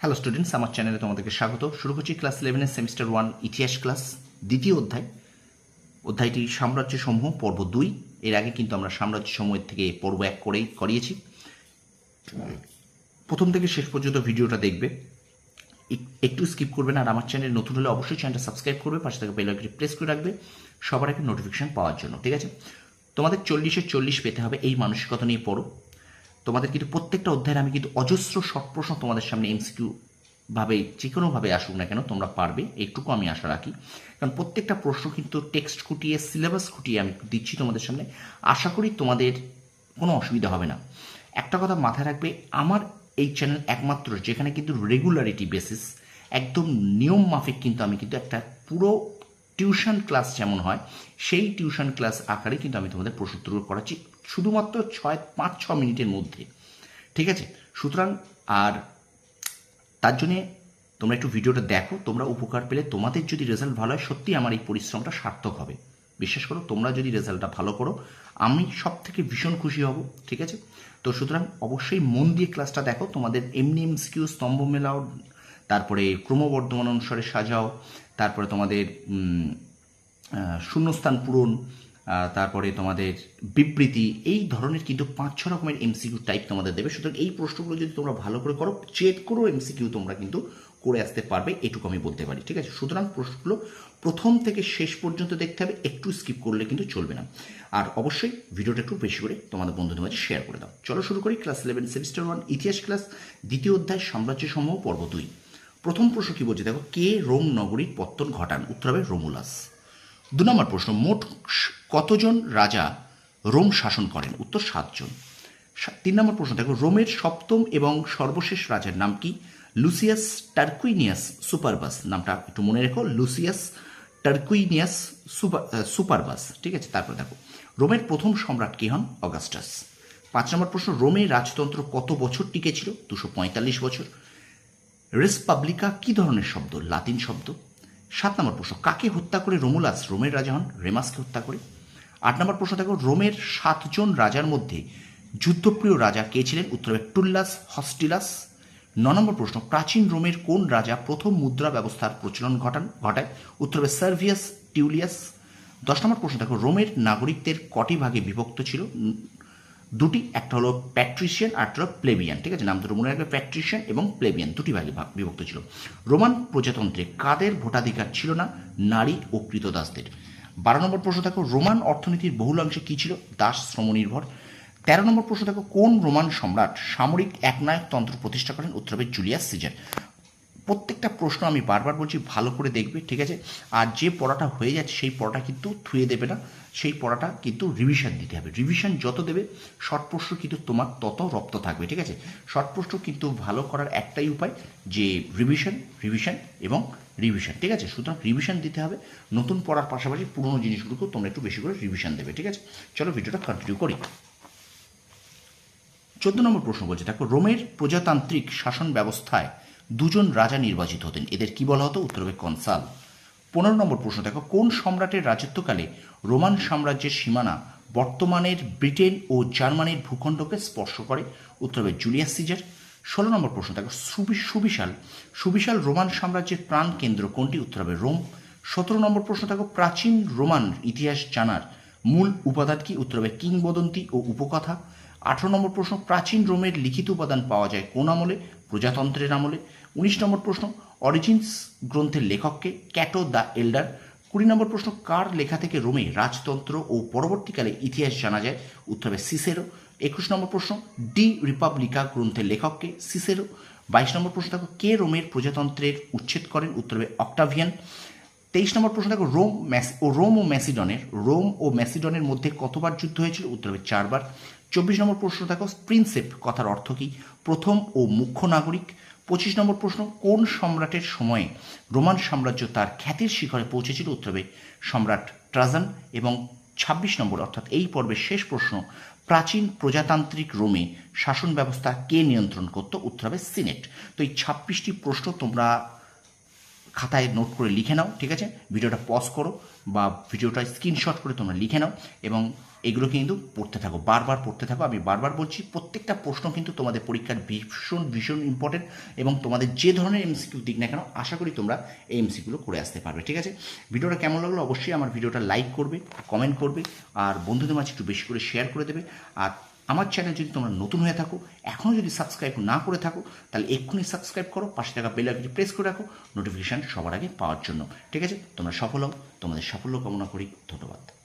Hello students আমার চ্যানেলে তোমাদেরকে স্বাগত। শুরু করছি ক্লাস ইলেভেনের সেমিস্টার ওয়ান ইতিহাস ক্লাস দ্বিতীয় অধ্যায়। অধ্যায়টি সাম্রাজ্য সমূহ পর্ব দুই। এর আগে কিন্তু আমরা সাম্রাজ্য সমূহের থেকে পর্ব এক করেই করিয়েছি। প্রথম থেকে শেষ পর্যন্ত ভিডিওটা দেখবে। একটু স্কিপ করবে না আর আমার চ্যানেল নতুন হলে অবশ্যই চ্যানেলটা সাবস্ক্রাইব করবে, পাশে থেকে বেল আইকনটি প্রেস করে রাখবে, সবার আগে নোটিফিকেশন পাওয়ার জন্য, ঠিক আছে? তোমাদের চল্লিশে চল্লিশ পেতে হবে এই মানসিকতা নিয়ে পড়ো। তোমাদের কিন্তু প্রত্যেকটা অধ্যায়ের আমি কিন্তু অজস্র শর্ট প্রশ্ন তোমাদের সামনে এমসিকিউ ভাবে, যে কোনোভাবে আসুক না কেন, তোমরা পারবে। এইটুকু আমি আশা রাখি। কারণ প্রত্যেকটা প্রশ্ন কিন্তু টেক্সট খুঁটিয়ে, সিলেবাস খুঁটিয়ে আমি দিচ্ছি তোমাদের সামনে। আশা করি তোমাদের কোনো অসুবিধা হবে না। একটা কথা মাথায় রাখবে, আমার এই চ্যানেল একমাত্র, যেখানে কিন্তু রেগুলারিটি বেসিস একদম নিয়ম মাফিক কিন্তু আমি কিন্তু একটা পুরো টিউশন ক্লাস যেমন হয়, সেই টিউশন ক্লাস আকারে কিন্তু আমি তোমাদের প্রশ্ন করাচ্ছি। শুধুমাত্র ছয়, পাঁচ, ছ মিনিটের মধ্যে। ঠিক আছে? সুতরাং, আর তার জন্যে তোমরা একটু ভিডিওটা দেখো, তোমরা উপকার পেলে। তোমাদের যদি রেজাল্ট ভালো হয় সত্যি আমার এই পরিশ্রমটা সার্থক হবে। বিশ্বাস করো, তোমরা যদি রেজাল্টটা ভালো করো, আমি সব থেকে ভীষণ খুশি হব। ঠিক আছে? তো সুতরাং, অবশ্যই মন দিয়ে ক্লাসটা দেখো। তোমাদের এমনি এমসিকিউ স্তম্ভ মেলাও, তারপরে ক্রমবর্ধমান অনুসারে সাজাও, তারপরে তোমাদের শূন্যস্থান পূরণ তারপরে তোমাদের বিবৃতি, এই ধরনের কিন্তু পাঁচ, ছ রকমের এমসিকিউ টাইপ তোমাদের দেবে। সুতরাং এই প্রশ্নগুলো যদি তোমরা ভালো করে করো চেক করো এমসিকিউ তোমরা কিন্তু করে আসতে পারবে, এটুকু আমি বলতে পারি, ঠিক আছে? সুতরাং প্রশ্নগুলো প্রথম থেকে শেষ পর্যন্ত দেখতে হবে, একটু স্কিপ করলে কিন্তু চলবে না। আর অবশ্যই ভিডিওটা একটু বেশি করে তোমাদের বন্ধুদের মাঝে শেয়ার করে দাও। চলো শুরু করি ক্লাস ইলেভেন সেমিস্টার ওয়ান ইতিহাস ক্লাস দ্বিতীয় অধ্যায় সাম্রাজ্য সমূহ পর্ব দুই। প্রথম প্রশ্ন কি বলছে? দেখো, কে রোম নগরীর পত্তন ঘটান? উত্তর হবে রোমুলাস। দু নম্বর প্রশ্ন, মোট কতজন রাজা রোম শাসন করেন? উত্তর, সাতজন। তিন নম্বর প্রশ্ন, দেখো, রোমের সপ্তম এবং সর্বশেষ রাজার নাম কি? Lucius Tarquinius Superbus. নামটা একটু মনে রেখো, লুসিয়াস টার্কুইনিয়াস সুপার সুপারবাস। ঠিক আছে, তারপর দেখো, রোমের প্রথম সম্রাট কে হন? অগাস্টাস। পাঁচ নম্বর প্রশ্ন রোমের রাজতন্ত্র কত বছর টিকেছিল দুশো পঁয়তাল্লিশ বছর। রেসপাবলিকা কি ধরনের শব্দ? লাতিন শব্দ। সাত নম্বর প্রশ্ন, কাকে হত্যা করে রোমুলাস রোমের রাজা হন? রেমাসকে হত্যা করে। আট নম্বর প্রশ্ন, দেখো, রোমের সাতজন রাজার মধ্যে যুদ্ধপ্রিয় রাজা কে ছিলেন? উত্তর হবে টুল্লাস, হস্টিলাস। ন নম্বর প্রশ্ন, প্রাচীন রোমের কোন রাজা প্রথম মুদ্রা ব্যবস্থার প্রচলন ঘটান, ঘটায়? উত্তর হবে সার্ভিয়াস, টিউলিয়াস। দশ নম্বর প্রশ্ন, দেখো, রোমের নাগরিকদের কটি ভাগে বিভক্ত ছিল? দুটি, একটা হলো প্যাট্রিশিয়ান আর একটা হলো প্লেবিয়ান ঠিক আছে? নাম দুটো মনে রাখবে প্যাট্রিশিয়ান এবং প্লেবিয়ান দুটি ভাগে বিভক্ত ছিল। রোমান প্রজাতন্ত্রে কাদের ভোটাধিকার ছিল না? নারী ও কৃতদাসদের। বারো নম্বর প্রশ্ন দেখো, রোমান অর্থনীতির বহুলাংশে কী ছিল? দাস শ্রমনির্ভর। তেরো নম্বর প্রশ্ন দেখো, কোন রোমান সম্রাট সামরিক একনায়কতন্ত্র প্রতিষ্ঠা করেন? উত্তর হবে জুলিয়াস সিজার। প্রত্যেকটা প্রশ্ন আমি বারবার বলছি, ভালো করে দেখবে, ঠিক আছে? আর যে পড়াটা হয়ে যাচ্ছে, সেই পড়াটা কিন্তু থুয়ে দেবে না। সেই পড়াটা কিন্তু রিভিশন দিতে হবে। রিভিশন যত দেবে শর্ট প্রশ্ন কিন্তু তোমার তত রপ্ত থাকবে, ঠিক আছে? শর্ট প্রশ্ন কিন্তু ভালো করার একটাই উপায় যে রিভিশন রিভিশন এবং রিভিশন ঠিক আছে? সুতরাং রিভিশন দিতে হবে। নতুন পড়ার পাশাপাশি পুরনো জিনিসগুলোকেও তোমরা একটু বেশি করে রিভিশন দেবে, ঠিক আছে? চলো ভিডিওটা কন্টিনিউ করি। চোদ্দ নম্বর প্রশ্ন বলছে, দেখো, রোমের প্রজাতান্ত্রিক শাসন ব্যবস্থায় দুজন রাজা নির্বাচিত হতেন। এদের কি বলা হতো? উত্তর হবে কনসাল। পনেরো নম্বর প্রশ্ন, দেখো, কোন সম্রাটের রাজত্বকালে রোমান সাম্রাজ্যের সীমানা বর্তমানের ব্রিটেন ও জার্মানির ভূখণ্ডকে স্পর্শ করে? উত্তর হবে জুলিয়াস সিজার। ষোলো নম্বর প্রশ্ন, দেখো, সুবি- সুবিশাল সুবিশাল রোমান সাম্রাজ্যের প্রাণ কেন্দ্র কোনটি? উত্তর হবে রোম। সতেরো নম্বর প্রশ্ন, দেখো, প্রাচীন রোমান ইতিহাস জানার মূল উপাদান কি? উত্তর হবে কিংবদন্তি ও উপকথা। আঠারো নম্বর প্রশ্ন, প্রাচীন রোমের লিখিত উপাদান পাওয়া যায় কোন আমলে? প্রজাতন্ত্রের আমলে। উনিশ নম্বর প্রশ্ন, অরিজিনস গ্রন্থের লেখককে ক্যাটো দ্য এল্ডার। কুড়ি নম্বর প্রশ্ন, কার লেখা থেকে রোমে রাজতন্ত্র ও পরবর্তীকালে ইতিহাস জানা যায়? উত্তর হবে সিসেরো। একুশ নম্বর প্রশ্ন, ডি রিপাবলিকা গ্রন্থের লেখককে সিসেরো। বাইশ নম্বর প্রশ্ন, দেখো, কে রোমের প্রজাতন্ত্রের উচ্ছেদ করেন? উত্তর হবে অক্টাভিয়ান। তেইশ নম্বর প্রশ্ন, দেখো, রোম ও রোম ও ম্যাসিডনের রোম ও ম্যাসিডনের মধ্যে কতবার যুদ্ধ হয়েছিল? উত্তর হবে চারবার। চব্বিশ নম্বর প্রশ্ন, দেখো প্রিন্সেপ কথার অর্থ কি? প্রথম ও মুখ্য নাগরিক। পঁচিশ নম্বর প্রশ্ন, কোন সম্রাটের সময়ে রোমান সাম্রাজ্য তার খ্যাতির শিখরে পৌঁছেছিল? উত্তর সম্রাট ট্রাজান এবং ছাব্বিশ নম্বর, অর্থাৎ এই পর্বের শেষ প্রশ্ন, প্রাচীন প্রজাতান্ত্রিক রোমে শাসন ব্যবস্থা কে নিয়ন্ত্রণ করত? উত্তর হবে সিনেট। তো এই ছাব্বিশটি প্রশ্ন তোমরা খাতায় নোট করে লিখে নাও, ঠিক আছে? ভিডিওটা পজ করো। বা ভিডিওটা স্ক্রিনশট করে তোমরা লিখে নাও এবং এগুলো কিন্তু পড়তে থাকো, বারবার পড়তে থাকো। আমি বারবার বলছি, প্রত্যেকটা প্রশ্ন কিন্তু তোমাদের পরীক্ষার ভীষণ ভীষণ ইম্পর্টেন্ট এবং তোমাদের যে ধরনের এমসিকিউ দিক না কেন, আশা করি তোমরা এই এমসিকিউগুলো করে আসতে পারবে, ঠিক আছে? ভিডিওটা কেমন লাগল অবশ্যই আমার ভিডিওটা লাইক করবে কমেন্ট করবে, আর বন্ধুদের মাঝে একটু বেশি করে শেয়ার করে দেবে। আর আমার চ্যানেল যদি তোমরা নতুন হয়ে থাকো এখনও যদি সাবস্ক্রাইব না করে থাকো, তাহলে এক্ষুনি সাবস্ক্রাইব করো, পাশে থাকা বেল আইকনটি প্রেস করে রাখো নোটিফিকেশান সবার আগে পাওয়ার জন্য। ঠিক আছে? তোমরা সফল হও, তোমাদের সাফল্য কামনা করি, ধন্যবাদ।